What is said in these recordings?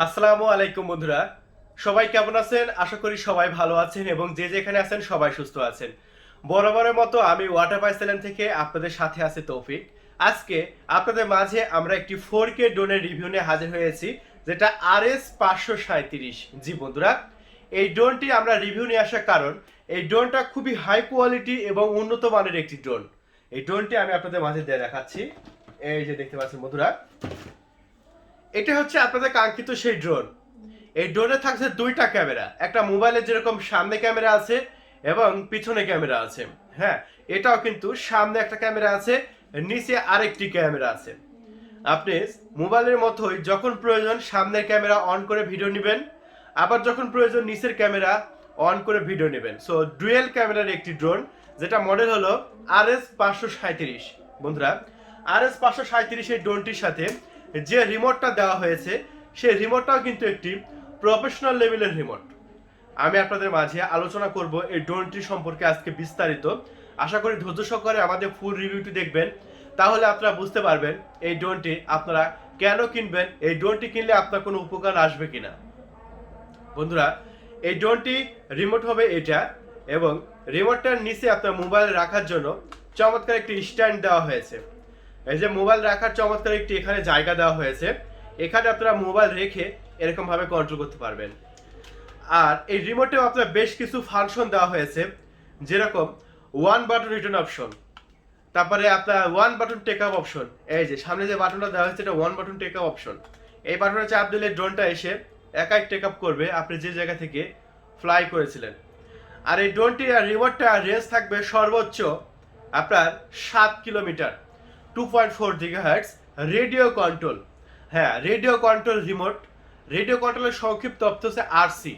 আসসালামু আলাইকুম বন্ধুরা। সবাই কেমন আছেন? আশা করি সবাই ভালো আছেন এবং যে যেখানে আছেন সবাই সুস্থ আছেন। বরাবরের মতো আমি ওয়াটার পাইসেলেন থেকে আপনাদের সাথে আছে তৌফিক। আজকে আপনাদের মাঝে আমরা একটি ফোর কে ড্রোনের রিভিউ নিয়ে হাজির হয়েছি, যেটা আর এস পাঁচশো সাঁত্রিশ জি বন্ধুরা, এই ড্রোনটি আমরা রিভিউ নিয়ে আসার কারণ, এই ড্রোনটা খুবই হাই কোয়ালিটি এবং উন্নত মানের একটি ড্রোন এই ড্রোনটি আমি আপনাদের মাঝে দেখাচ্ছি। এই যে দেখতে পাচ্ছেন বন্ধুরা এটা হচ্ছে আপনাদের কাঙ্ক্ষিত সেই ড্রোন এই ড্রোনে থাকছে দুইটা ক্যামেরা, একটা মোবাইলের যেরকম সামনে ক্যামেরা আছে এবং পিছনে ক্যামেরা আছে। হ্যাঁ এটাও কিন্তু সামনে একটা ক্যামেরা আছে, নিচে আরেকটি ক্যামেরা আছে। আপনি মোবাইলের মতোই যখন প্রয়োজন সামনের ক্যামেরা অন করে ভিডিও নেবেন, আবার যখন প্রয়োজন নিচের ক্যামেরা অন করে ভিডিও নেবেন। সো ডুয়েল ক্যামেরার একটি ড্রোন যেটা মডেল হলো আর এস পাঁচশো সাঁত্রিশ বন্ধুরা আর এস পাঁচশো সাঁত্রিশ এই ড্রোনটির সাথে যে রিমোটটা দেওয়া হয়েছে, সেই রিমোটটাও কিন্তু একটি প্রফেশনাল লেভেলের রিমোট আমি আপনাদের মাঝে আলোচনা করব এই ড্রোনটি সম্পর্কে আজকে বিস্তারিত। আশা করি ধৈর্য সহকারে আমাদের ফুল রিভিউটি দেখবেন। তাহলে আপনারা বুঝতে পারবেন এই ড্রোনটি আপনারা কেন কিনবেন, এই ড্রোনটি কিনলে আপনার কোনো উপকার আসবে কিনা। বন্ধুরা, এই ড্রোনটি রিমোট হবে এটা এবং রিমোটটার নিচে আপনার মোবাইল রাখার জন্য চমৎকার একটি স্ট্যান্ড দেওয়া হয়েছে। এই যে মোবাইল রাখার চমৎকার একটি এখানে জায়গা দেওয়া হয়েছে। এখানে আপনারা মোবাইল রেখে এরকম ভাবে কন্ট্রোল করতে পারবেন। আর এই রিমোটেও আপনার বেশ কিছু ফাংশন দেওয়া হয়েছে, যেরকম ওয়ান বাটন রিটার্ন অপশন তারপরে আপনার one button take up option এই যে সামনে যে বাটনটা দেওয়া হয়েছে এটা one button take up option এই বাটনে চাপ দিলে ড্রোনটা এসে একাই টেক আপ করবে, আপনি যে জায়গা থেকে ফ্লাই করেছিলেন। আর এই ড্রোনটি আর রিমোটটা রেঞ্জ থাকবে সর্বোচ্চ আপনার সাত kilometre two point four gigahertz radio control হ্যাঁ রেডিও কন্ট্রোল রিমোট রেডিও কন্ট্রোলের সংক্ষিপ্ত অর্থ হচ্ছে আরসি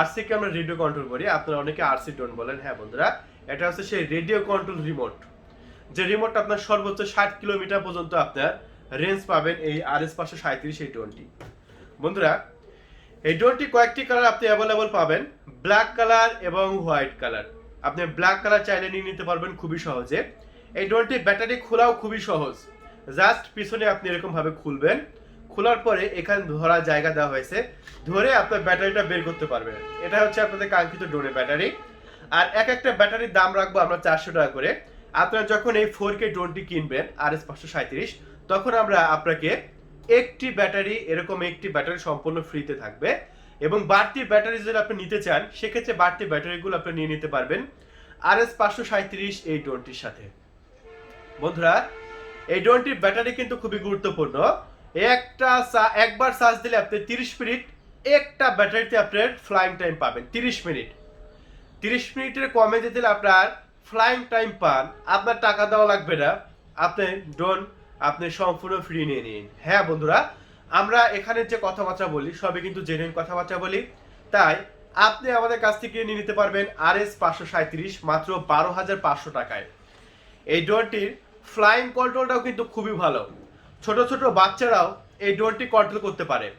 আরসিকে আমরা রেডিও কন্ট্রোল করি আপনারা অনেকে আরসি ড্রোন বলেন। হ্যাঁ বন্ধুরা, এটা হচ্ছে সেই রেডিও কন্ট্রোল রিমোট যে রিমোটটা আপনার সর্বোচ্চ ষাট কিলোমিটার পর্যন্ত আপনার রেঞ্জ পাবেন, এই আর এস পাঁচশো সাঁত্রিশ এই ড্রোনটি বন্ধুরা, এই ড্রোনটি কয়েকটি কালার আপনি অ্যাভেলেবল পাবেন। ব্ল্যাক কালার এবং হোয়াইট কালার আপনি ব্ল্যাক কালার চাইলে নিয়ে নিতে পারবেন খুবই সহজে। এই ড্রোনটি ব্যাটারি খোলাও খুবই সহজ। জাস্ট পিছনে আপনি এরকম ভাবে খুলবেন। খোলার পরে এখানে ধরার জায়গা দেওয়া হয়েছে। ধরে আপনার ব্যাটারিটা বের করতে পারবেন। এটা হচ্ছে আপনাদের কাঙ্ক্ষিত ড্রোনের ব্যাটারি। আর এক একটা ব্যাটারির দাম রাখব আমরা চারশো টাকা করে। আপনারা যখন এই ফোর কে ড্রোনটি কিনবেন আর এস পাঁচশো সাঁত্রিশ তখন আমরা আপনাকে একটি ব্যাটারি, এরকম একটি ব্যাটারি সম্পূর্ণ ফ্রিতে থাকবে। এবং বাড়তি ব্যাটারি যদি আপনি নিতে চান, সেক্ষেত্রে বাড়তি ব্যাটারিগুলো আপনি নিয়ে নিতে পারবেন। আর এস পাঁচশো সাঁত্রিশ এই ড্রোনটির সাথে। বন্ধুরা, এই ড্রোনটির ব্যাটারি কিন্তু খুবই গুরুত্বপূর্ণ। একটা একবার চার্জ দিলে আপনি তিরিশ মিনিট, একটা ব্যাটারিতে আপনার ফ্লাইং টাইম পাবেন, তিরিশ মিনিট। তিরিশ মিনিটের কমে যেতে দিলে আপনার ফ্লাইং টাইম পান, আপনার টাকা দেওয়া লাগবে না। আপনি ড্রোন আপনি সম্পূর্ণ ফ্রি নিয়ে নিন। হ্যাঁ বন্ধুরা, আমরা এখানে যে কথাবার্তা বলি, সবই কিন্তু জেনুইন কথাবার্তা বলি। তাই আপনি আমাদের কাছ থেকে নিয়ে নিতে পারবেন আর এস পাঁচশো সাঁত্রিশ মাত্র বারো হাজার পাঁচশো টাকায়। এই ড্রোনটির ফ্লাইং কন্ট্রোলটাও কিন্তু খুবই ভালো। ছোট ছোট বাচ্চারাও এই ড্রোনটি কন্ট্রোল করতে পারে।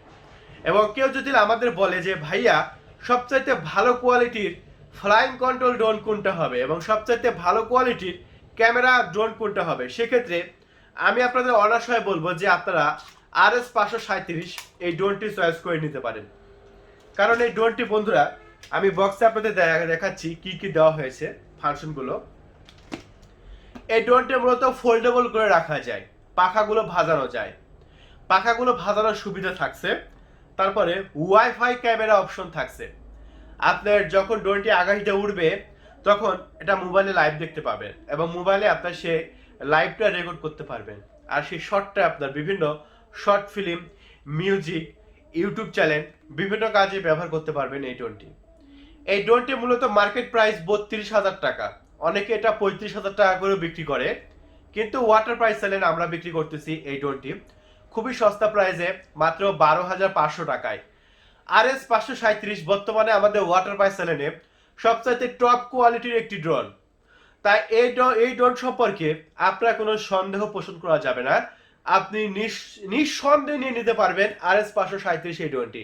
এবং কেউ যদি আমাদের বলে যে, ভাইয়া, সবচাইতে ভালো কোয়ালিটির ফ্লাইং কন্ট্রোল ড্রোন কোনটা হবে? এবং সবচাইতে ভালো কোয়ালিটির ক্যামেরা ড্রোন কোনটা হবে? সেক্ষেত্রে আমি আপনাদের অনাশয় বলব যে, আপনারা আর এস পাঁচশো সাঁত্রিশ এই ড্রোনটি চয়েস করে নিতে পারেন। কারণ এই ড্রোনটি বন্ধুরা, আমি বক্সে আপনাদের দেখা- দেখাচ্ছি কি কি দেওয়া হয়েছে ফাংশনগুলো এই ড্রোনটি মূলত ফোল্ডেবল করে রাখা যায়, পাখাগুলো ভাজানো যায়। পাখাগুলো ভাজানোর সুবিধা থাকছে, তারপরে ওয়াইফাই ক্যামেরা অপশন থাকছে। আপনার যখন ড্রোনটি আকাশে উঠবে তখন এটা মোবাইলে লাইভ দেখতে পাবেন এবং মোবাইলে আপনার সে লাইভটা রেকর্ড করতে পারবেন। আর সেই শর্টটা আপনার বিভিন্ন short film music YouTube channel বিভিন্ন কাজে ব্যবহার করতে পারবেন এই ড্রোনটি এই ড্রোনটি মূলত মার্কেট প্রাইস বত্রিশ হাজার টাকা। অনেকে এটা পঁয়ত্রিশ হাজার টাকা করে বিক্রি করে। কিন্তু ওয়াটার প্রাইস চ্যানেল আমরা বিক্রি করতেছি এই ড্রোনটি খুবই সস্তা প্রাইসে মাত্র বারো হাজার পাঁচশো টাকায়। আর এস পাঁচশো সাঁত্রিশ বর্তমানে আমাদের ওয়াটার প্রাইস চ্যানেলে সবচাইতে টপ কোয়ালিটির একটি ড্রোন তাই এই এই ড্রোন সম্পর্কে আপনার কোনো সন্দেহ পোষণ করা যাবে না। আপনি নিস- নিঃসন্দেহে নিয়ে নিতে পারবেন আর এস পাঁচশো সাঁত্রিশ এই ড্রোনটি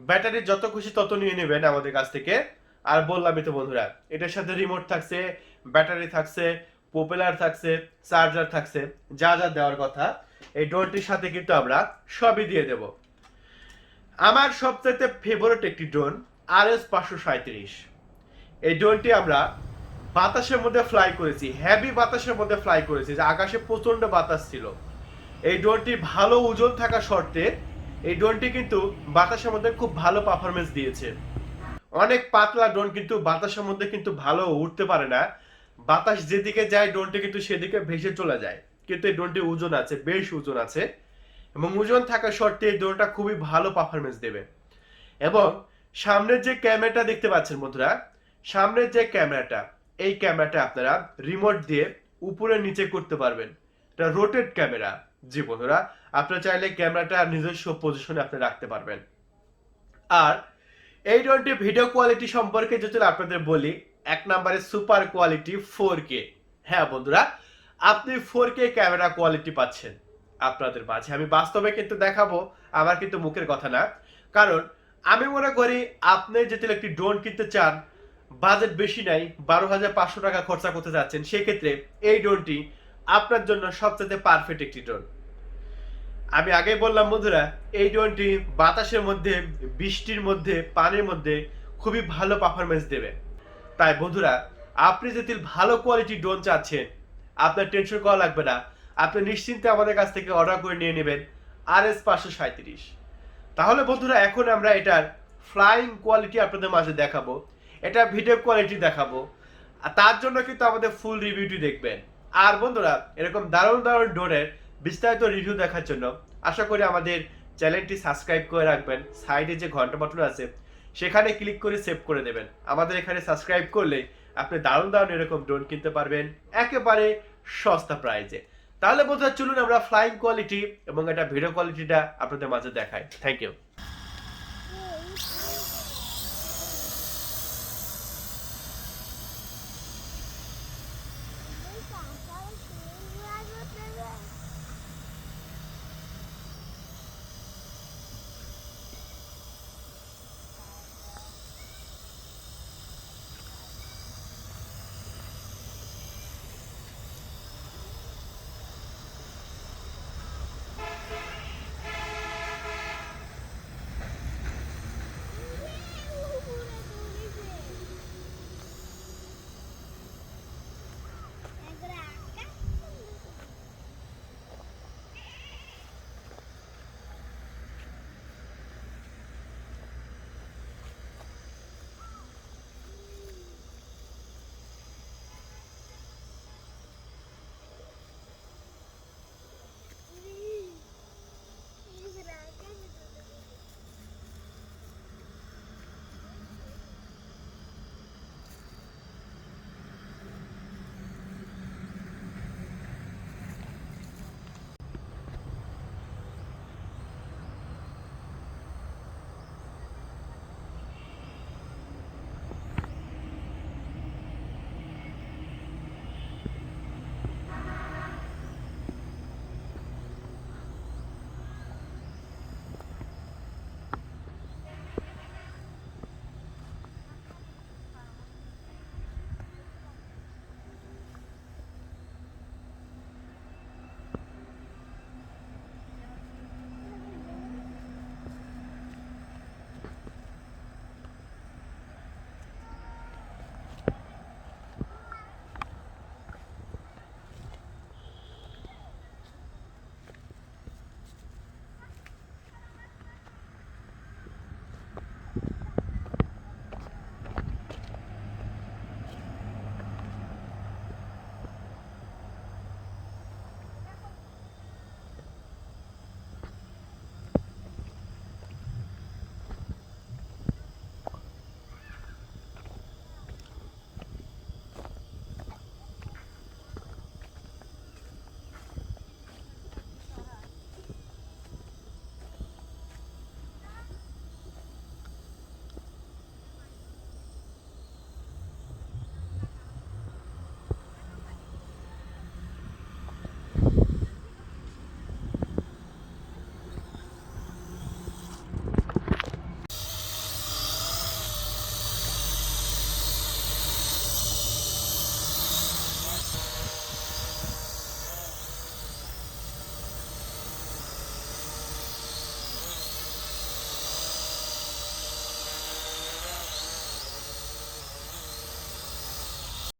ব্যাটারি যত খুশি তত নিয়ে নেবেন আমাদের কাছ থেকে। আর বললামই তো বন্ধুরা, এটার সাথে রিমোট থাকছে ব্যাটারি থাকছে পপুলার থাকছে চার্জার থাকছে, যা যা দেওয়ার কথা, এই ড্রোনটির সাথে কিন্তু আমরা সবই দিয়ে দেব। আমার সবচাইতে ফেভারিট একটি ড্রোন আর এস পাঁচশো সাঁত্রিশ এই ড্রোনটি আমরা বাতাসের মধ্যে ফ্লাই করেছি হেভি বাতাসের মধ্যে ফ্লাই করেছি, যে আকাশে প্রচণ্ড বাতাস ছিল। এই ড্রোনটি ভালো ওজন থাকা শর্তে, এই ড্রোনটি কিন্তু বাতাসের মধ্যে খুব ভালো পারফরমেন্স দিয়েছে। অনেক পাতলা ড্রোন কিন্তু বাতাসের মধ্যে কিন্তু ভালো উঠতে পারে না। বাতাস যেদিকে যায় ড্রোনটি কিন্তু সেদিকে ভেসে চলে যায়। কিন্তু এই ড্রোনটি ওজন আছে, বেশ ওজন আছে। এবং ওজন থাকা শর্তে এই ড্রোনটা খুবই ভালো পারফরমেন্স দেবে। এবং সামনের যে ক্যামেরাটা দেখতে পাচ্ছেন বন্ধুরা, সামনের যে ক্যামেরাটা এই ক্যামেরাটা আপনারা রিমোট দিয়ে উপরে নিচে করতে পারবেন। এটা রোটেট ক্যামেরা জি বন্ধুরা, আপনারা চাইলে ক্যামেরাটা নিজস্ব পজিশনে আপনি রাখতে পারবেন। আর এই ড্রোনটির ভিডিও কোয়ালিটি সম্পর্কে যদি আপনাদের বলি, এক নম্বরে সুপার কোয়ালিটি ফোর কে হ্যাঁ বন্ধুরা, আপনি ফোর কে ক্যামেরা কোয়ালিটি পাচ্ছেন আপনাদের মাঝে। আমি বাস্তবে কিন্তু দেখাবো, আমার কিন্তু মুখের কথা না। কারণ আমি মনে করি, আপনি যদি একটি ড্রোন কিনতে চান বাজেট বেশি নাই, বারো হাজার পাঁচশো টাকা খরচা করতে যাচ্ছেন, সেক্ষেত্রে এই ড্রোনটি আপনার জন্য সবচেয়ে পারফেক্ট একটি ড্রোন আমি আগেই বললাম, বন্ধুরা, এই ড্রোনটি বাতাসের মধ্যে, বৃষ্টির মধ্যে, পানির মধ্যে খুবই ভালো পারফরমেন্স দেবে। তাই, বন্ধুরা, আপনি যদি ভালো কোয়ালিটি ড্রোন চাচ্ছেন, আপনার টেনশন করা লাগবে না। আপনি নিশ্চিন্তে আমাদের কাছ থেকে অর্ডার করে নিয়ে নেবেন আর এস পাঁচশো সাঁত্রিশ তাহলে, বন্ধুরা, এখন আমরা এটার ফ্লাইং কোয়ালিটি আপনাদের মাঝে দেখাবো, এটা ভিডিও কোয়ালিটি দেখাবো তার জন্য কিন্তু আমাদের ফুল রিভিউটি দেখবেন। আর, বন্ধুরা, এরকম দারুণ দারুণ ড্রোনের বিস্তারিত রিভিউ দেখার জন্য আশা করি আমাদের চ্যানেলটি সাবস্ক্রাইব করে রাখবেন। সাইডে যে ঘণ্টা বাটন আছে, সেখানে ক্লিক করে সেভ করে দেবেন। আমাদের এখানে সাবস্ক্রাইব করলে আপনি দারুণ দারুণ এরকম ড্রোন কিনতে পারবেন, একেবারে সস্তা প্রাইজে তাহলে বন্ধুরা চলুন আমরা ফ্লাইং কোয়ালিটি এবং এটা ভিডিও কোয়ালিটিটা আপনাদের মাঝে দেখাই। Thank you